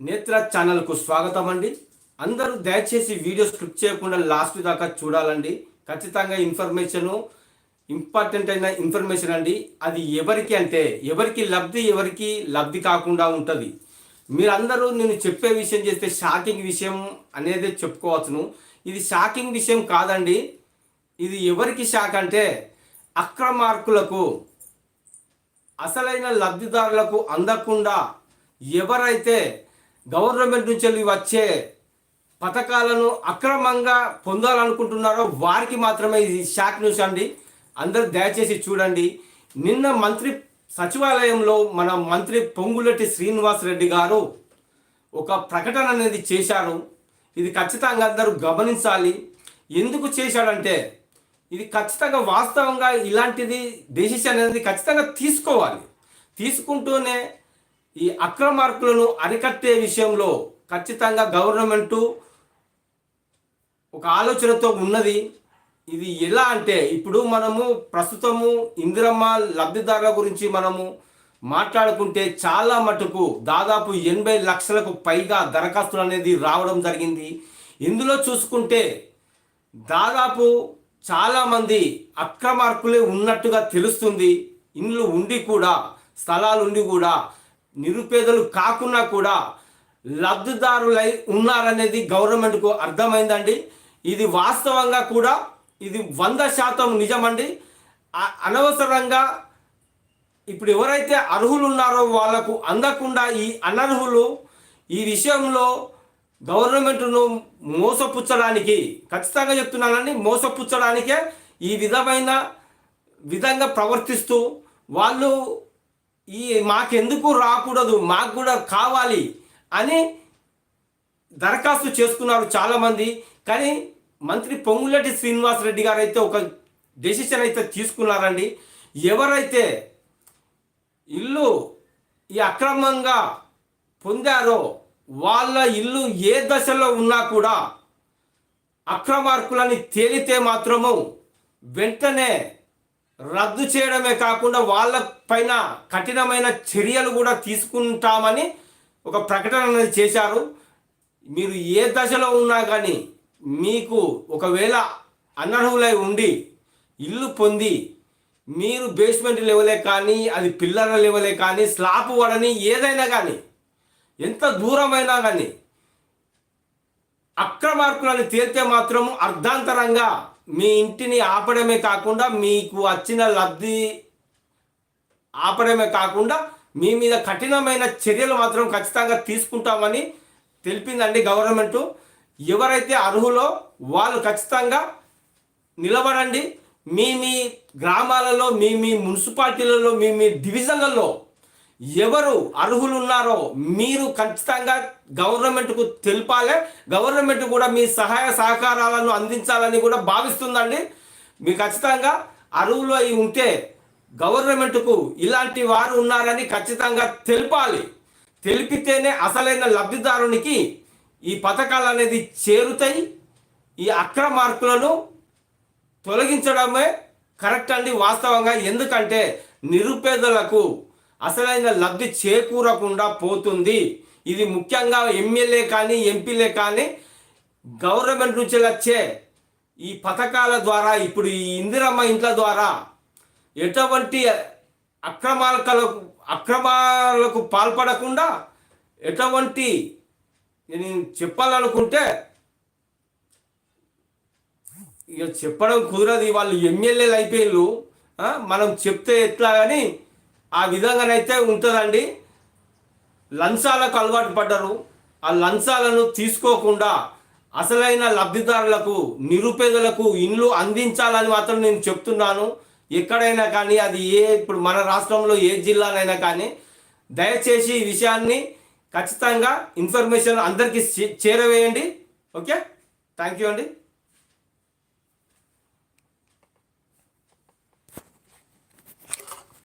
నేత్ర ఛానల్కు స్వాగతం అండి. అందరూ దయచేసి వీడియో స్క్రిప్ట్ చేయకుండా లాస్ట్ దాకా చూడాలండి. ఖచ్చితంగా ఇన్ఫర్మేషను ఇంపార్టెంట్ అయిన ఇన్ఫర్మేషన్ అండి. అది ఎవరికి అంటే ఎవరికి లబ్ధి ఎవరికి లబ్ధి కాకుండా ఉంటుంది. మీరందరూ నేను చెప్పే విషయం చేస్తే షాకింగ్ విషయం అనేది చెప్పుకోవచ్చును. ఇది షాకింగ్ విషయం కాదండి. ఇది ఎవరికి షాక్ అంటే అక్రమార్కులకు అసలైన లబ్ధిదారులకు అందకుండా ఎవరైతే గవర్నమెంట్ నుంచి వచ్చే పథకాలను అక్రమంగా పొందాలనుకుంటున్నారో వారికి మాత్రమే ఇది షాక్ న్యూస్ అండి. అందరూ దయచేసి చూడండి. నిన్న మంత్రి సచివాలయంలో మన మంత్రి పొంగులెట్టి శ్రీనివాస్ రెడ్డి గారు ఒక ప్రకటన అనేది చేశారు. ఇది ఖచ్చితంగా అందరూ గమనించాలి. ఎందుకు చేశాడంటే ఇది ఖచ్చితంగా వాస్తవంగా ఇలాంటిది డెసిషన్ అనేది ఖచ్చితంగా తీసుకోవాలి. తీసుకుంటూనే ఈ అక్రమార్కులను అరికట్టే విషయంలో ఖచ్చితంగా గవర్నమెంటు ఒక ఆలోచనతో ఉన్నది. ఇది ఎలా అంటే ఇప్పుడు మనము ప్రస్తుతము ఇందిరమ్మ లబ్ధిదారుల గురించి మనము మాట్లాడుకుంటే చాలా మటుకు దాదాపు ఎనభై లక్షలకు పైగా దరఖాస్తులు అనేది రావడం జరిగింది. ఇందులో చూసుకుంటే దాదాపు చాలామంది అక్రమార్కులే ఉన్నట్టుగా తెలుస్తుంది. ఇండ్లు ఉండి కూడా స్థలాలు ఉండి కూడా నిరుపేదలు కాకున్నా కూడా లబ్ధిదారులై ఉన్నారనేది గవర్నమెంట్కు అర్థమైందండి. ఇది వాస్తవంగా కూడా ఇది వంద శాతం నిజమండి. అనవసరంగా ఇప్పుడు ఎవరైతే అర్హులు ఉన్నారో వాళ్ళకు అందకుండా ఈ అనర్హులు ఈ విషయంలో గవర్నమెంట్ను మోసపుచ్చడానికి ఖచ్చితంగా చెప్తున్నానండి. మోసపుచ్చడానికే ఈ విధమైన విధంగా ప్రవర్తిస్తూ వాళ్ళు ఈ మాకెందుకు రాకూడదు మాకు కూడా కావాలి అని దరఖాస్తు చేసుకున్నారు చాలామంది. కానీ మంత్రి పొంగులటి శ్రీనివాస్ రెడ్డి గారు అయితే ఒక డెసిషన్ అయితే తీసుకున్నారండి. ఎవరైతే ఇల్లు ఈ అక్రమంగా పొందారో వాళ్ళ ఇల్లు ఏ దశలో ఉన్నా కూడా అక్రమార్కులని తేలితే మాత్రము వెంటనే రద్దు చేయడమే కాకుండా వాళ్ళ పైన కఠినమైన చర్యలు కూడా తీసుకుంటామని ఒక ప్రకటన అనేది చేశారు. మీరు ఏ దశలో ఉన్నా కానీ మీకు ఒకవేళ అనర్హులై ఉండి ఇల్లు పొంది మీరు బేస్మెంట్ లెవెలే కానీ అది పిల్లర్ లెవెలే కానీ స్లాప్ పడని ఏదైనా కానీ ఎంత దూరమైనా కానీ అక్రమార్కులను తేలితే మాత్రం అర్ధాంతరంగా మీ ఇంటిని ఆపడమే కాకుండా మీకు వచ్చిన లబ్ధి ఆపడమే కాకుండా మీ మీద కఠినమైన చర్యలు మాత్రం ఖచ్చితంగా తీసుకుంటామని తెలిపిందండి గవర్నమెంటు. ఎవరైతే అర్హులో వాళ్ళు ఖచ్చితంగా నిలబడండి. మీ మీ గ్రామాలలో మీ మీ మున్సిపాలిటీలలో మీ మీ డివిజన్లలో ఎవరు అర్హులు ఉన్నారో మీరు ఖచ్చితంగా గవర్నమెంట్కు తెలిపాలి. గవర్నమెంట్ కూడా మీ సహాయ సహకారాలను అందించాలని కూడా భావిస్తుందండి. మీరు ఖచ్చితంగా అర్హులు అయి ఉంటే గవర్నమెంట్కు ఇలాంటి వారు ఉన్నారని ఖచ్చితంగా తెలిపాలి. తెలిపితేనే అసలైన లబ్ధిదారునికి ఈ పథకాలు అనేది చేరుతాయి. ఈ అక్రమార్కులను తొలగించడమే కరెక్ట్ అండి వాస్తవంగా. ఎందుకంటే నిరుపేదలకు అసలైన లబ్ధి చేకూరకుండా పోతుంది. ఇది ముఖ్యంగా ఎమ్మెల్యే కానీ ఎంపీలే కానీ గవర్నమెంట్ నుంచి వచ్చే ఈ పథకాల ద్వారా ఇప్పుడు ఈ ఇందిరమ్మ ఇంట్ల ద్వారా ఎటువంటి అక్రమాలకు అక్రమాలకు పాల్పడకుండా ఎటువంటి నేను చెప్పాలనుకుంటే ఇక చెప్పడం కుదరదు. వాళ్ళు ఎమ్మెల్యేలు అయిపోయిళ్ళు మనం చెప్తే ఎట్లా కానీ ఆ విధంగానైతే ఉంటుందండి. లంచాలకు అలవాటు పడ్డరు. ఆ లంచాలను తీసుకోకుండా అసలైన లబ్ధిదారులకు నిరుపేదలకు ఇండ్లు అందించాలని మాత్రం నేను చెప్తున్నాను. ఎక్కడైనా కానీ అది ఏ ఇప్పుడు మన రాష్ట్రంలో ఏ జిల్లానైనా కానీ దయచేసి ఈ విషయాన్ని ఖచ్చితంగా ఇన్ఫర్మేషన్ అందరికీ చే- చేరవేయండి. ఓకే? థ్యాంక్ యూ అండి.